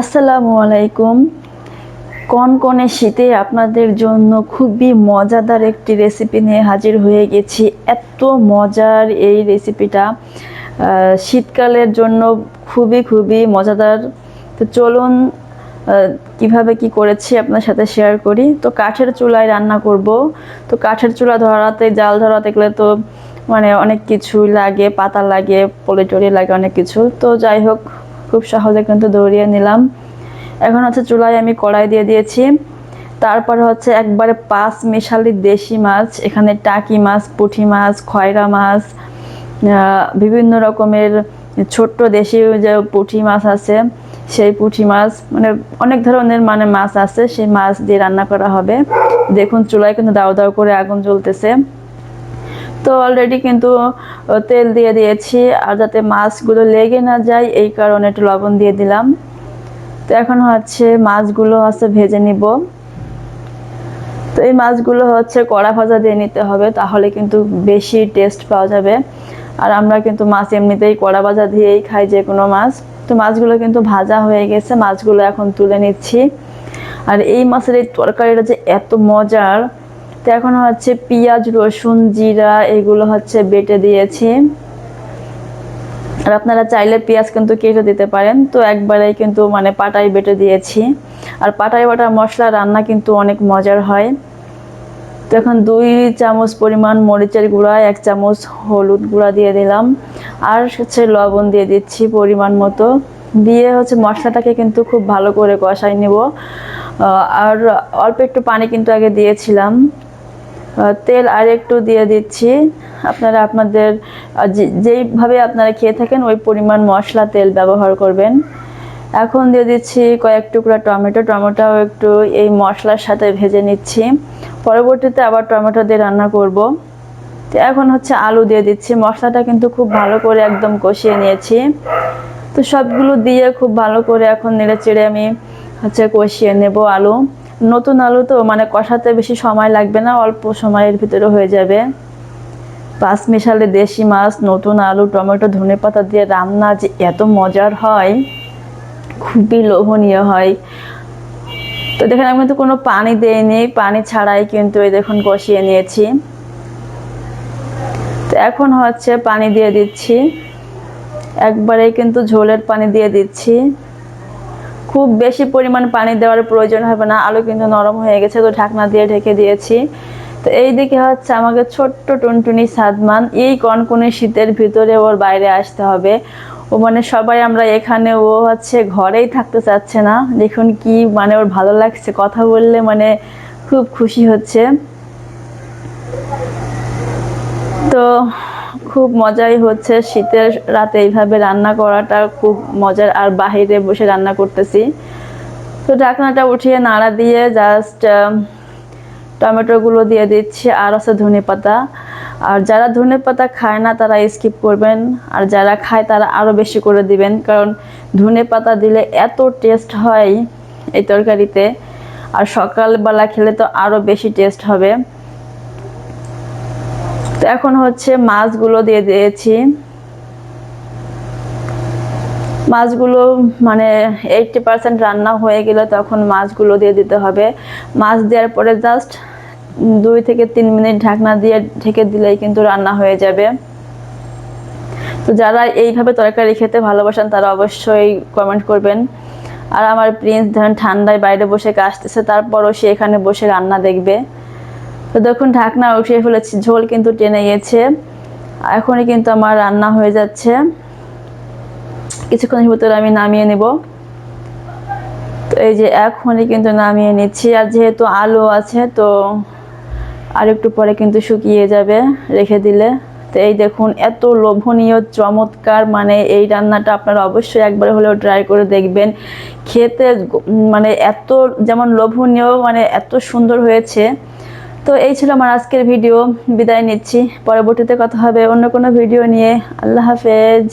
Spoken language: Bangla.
আসসালামু আলাইকুম। কনকনে শীতে আপনাদের জন্য খুবই মজাদার একটি রেসিপি নিয়ে হাজির হয়ে গেছি। এত মজার এই রেসিপিটা শীতকালের জন্য খুবই খুবই মজাদার। তো চলুন কীভাবে কি করেছি আপনার সাথে শেয়ার করি। তো কাঠের চুলায় রান্না করব। তো কাঠের চুলা ধরাতে, জাল ধরাতে গেলে তো মানে অনেক কিছুই লাগে, পাতা লাগে, পলি টলি লাগে অনেক কিছু। তো যাই হোক খুব সহজে কিন্তু দৌড়িয়ে নিলাম। এখন হচ্ছে চুলায় আমি কড়াই দিয়ে দিয়েছি। তারপর হচ্ছে একবারে পাঁচ মিশালি দেশি মাছ, এখানে টাকি মাছ, পুঁটি মাছ, খয়রা মাছ বিভিন্ন রকমের ছোট্ট দেশি যে পুঁটি মাছ আছে, সেই পুঁটি মাছ মানে অনেক ধরনের মানে মাছ আছে, সেই মাছ দিয়ে রান্না করা হবে। দেখুন চুলায় কিন্তু দাও দাও করে আগুন জ্বলতেছে। তো অলরেডি কিন্তু তেল দিয়ে দিয়েছি। আর যাতে মাছগুলো লেগে না যায়, এই কারণে একটু লবণ দিয়ে দিলাম। তো এখন হচ্ছে মাছগুলো হচ্ছে ভেজে নিব। তো এই মাছগুলো হচ্ছে কড়া ভাজা দিয়ে নিতে হবে, তাহলে কিন্তু বেশি টেস্ট পাওয়া যাবে। আর আমরা কিন্তু মাছ এমনিতেই কড়া ভাজা দিয়েই খাই যে কোনো মাছ। তো মাছগুলো কিন্তু ভাজা হয়ে গেছে, মাছগুলো এখন তুলে নিচ্ছি। আর এই মাছের এই তরকারিটা যে এত মজার তো এখন হচ্ছে পেঁয়াজ, রসুন, জিরা, এগুলো হচ্ছে বেটে দিয়েছি। আর আপনারা চাইলে পেঁয়াজ কিন্তু কেটে দিতে পারেন। তো একবারেই কিন্তু মানে পাটাই বেটে দিয়েছি। আর পাটাই বাটার মশলা রান্না কিন্তু অনেক মজার হয়। তো এখন দুই চামচ পরিমাণ মরিচের গুঁড়া, এক চামচ হলুদ গুঁড়া দিয়ে দিলাম। আর হচ্ছে লবণ দিয়ে দিচ্ছি পরিমাণ মতো। দিয়ে হচ্ছে মশলাটাকে কিন্তু খুব ভালো করে কষাই নেব। আর অল্প একটু পানি কিন্তু আগে দিয়েছিলাম। তেল আর একটু দিয়ে দিচ্ছি। আপনারা আপনাদের যেইভাবে আপনারা খেয়ে থাকেন, ওই পরিমাণ মশলা তেল ব্যবহার করবেন। এখন দিয়ে দিচ্ছি কয়েক টুকরা টমেটো। টমেটোও একটু এই মশলার সাথে ভেজে নিচ্ছি। পরবর্তীতে আবার টমেটো দিয়ে রান্না করব। তো এখন হচ্ছে আলু দিয়ে দিচ্ছি। মশলাটা কিন্তু খুব ভালো করে একদম কষিয়ে নিয়েছি। তো সবগুলো দিয়ে খুব ভালো করে এখন নেড়ে চেড়ে আমি হচ্ছে কষিয়ে নেব আলু। নতুন আলু তো মানে কষাতে বেশি সময় লাগবে না, অল্প সময়ের ভিতরে হয়ে যাবে। পাঁচ মিশালে দেশি মাছ, নতুন আলু, টমেটো, ধনে পাতা দিয়ে রান্না যে এত মজার হয়, খুবই লোভনীয় হয়। তো দেখেন, আমি কিন্তু কোনো পানি দেইনি, পানি ছাড়াই কিন্তু এই দেখুন কষিয়ে নিয়েছি। তো এখন হচ্ছে পানি দিয়ে দিচ্ছি। একবারে কিন্তু ঝোলের পানি দিয়ে দিচ্ছি। খুব বেশি পরিমাণ পানি দেওয়ার প্রয়োজন হবে না। আলু কিন্তু নরম হয়ে গেছে, তো ঢাকনা দিয়ে ঢেকে দিয়েছি। তো এই দিকে হচ্ছে আমাকে ছোট্ট টুনটুনি সাদমান, এই কনকনে শীতের ভিতরে ওর বাইরে আসতে হবে। ও মানে সবাই আমরা এখানে, ও হচ্ছে ঘরেই থাকতে চাচ্ছে না। দেখুন কি মানে ওর ভালো লাগছে, কথা বললে মানে খুব খুশি হচ্ছে। তো খুব মজাই হচ্ছে শীতের রাতে এইভাবে রান্না করাটা খুব মজার। আর বাহিরে বসে রান্না করতেছি। তো ঢাকনাটা উঠিয়ে নাড়া দিয়ে জাস্ট টমেটোগুলো দিয়ে দিচ্ছি আর আছে ধনে পাতা। আর যারা ধনে পাতা খায় না তারা স্কিপ করবেন। আর যারা খায় তারা আরও বেশি করে দিবেন। কারণ ধনে পাতা দিলে এত টেস্ট হয় এই তরকারিতে। আর সকালবেলা খেলে তো আরও বেশি টেস্ট হবে। তো এখন হচ্ছে মাছগুলো দিয়ে দিয়েছি। মাছগুলো মানে এইটটি পার্সেন্ট রান্না হয়ে গেলে তখন মাছগুলো দিয়ে দিতে হবে। মাছ দেওয়ার পরে জাস্ট দুই থেকে তিন মিনিট ঢাকনা দিয়ে ঢেকে দিলেই কিন্তু রান্না হয়ে যাবে। তো যারা এইভাবে তরকারি খেতে ভালোবাসেন তারা অবশ্যই কমেন্ট করবেন। আর আমার প্রিন্স ধরেন ঠান্ডায় বাইরে বসে কাশতেছে, তারপরও সে এখানে বসে রান্না দেখবে। তো দেখুন ঢাকনা উঠিয়ে ফেলেছি, ঝোল কিন্তু টেনে গেছে। এখনই কিন্তু আমার রান্না হয়ে যাচ্ছে। কিছুক্ষণের ভিতরে আমি নামিয়ে নেব। তো এই যে এখনই কিন্তু নামিয়ে নিচ্ছি, আর যেহেতু আলু আছে, তো আর একটু পরে কিন্তু শুকিয়ে যাবে রেখে দিলে। তো এই দেখুন, এত লোভনীয়, চমৎকার মানে এই রান্নাটা আপনারা অবশ্যই একবার হলেও ট্রাই করে দেখবেন। খেতে মানে এত যেমন লোভনীয় মানে এত সুন্দর হয়েছে। তো এই ছিল আমার আজকের ভিডিও। বিদায় নিচ্ছি। পরবর্তীতে কথা হবে অন্য কোনো ভিডিও নিয়ে। আল্লাহ হাফেজ।